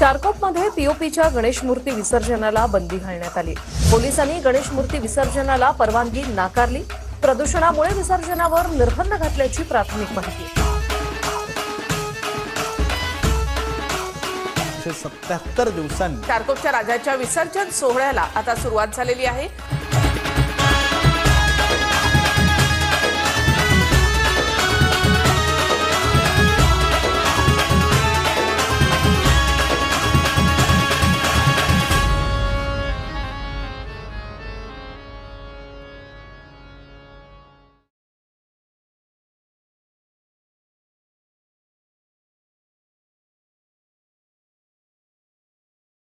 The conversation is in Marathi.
चारकोपमध्ये पीओपीच्या गणेश मूर्ती विसर्जनाला बंदी घालण्यात आली. पोलिसांनी गणेश मूर्ती विसर्जनाला परवानगी नाकारली. प्रदूषणामुळे विसर्जनावर निर्बंध घातल्याची प्राथमिक माहिती. सत्याहत्तर दिवसांनी चारकोपच्या राजाच्या विसर्जन सोहळ्याला आता सुरुवात झालेली आहे.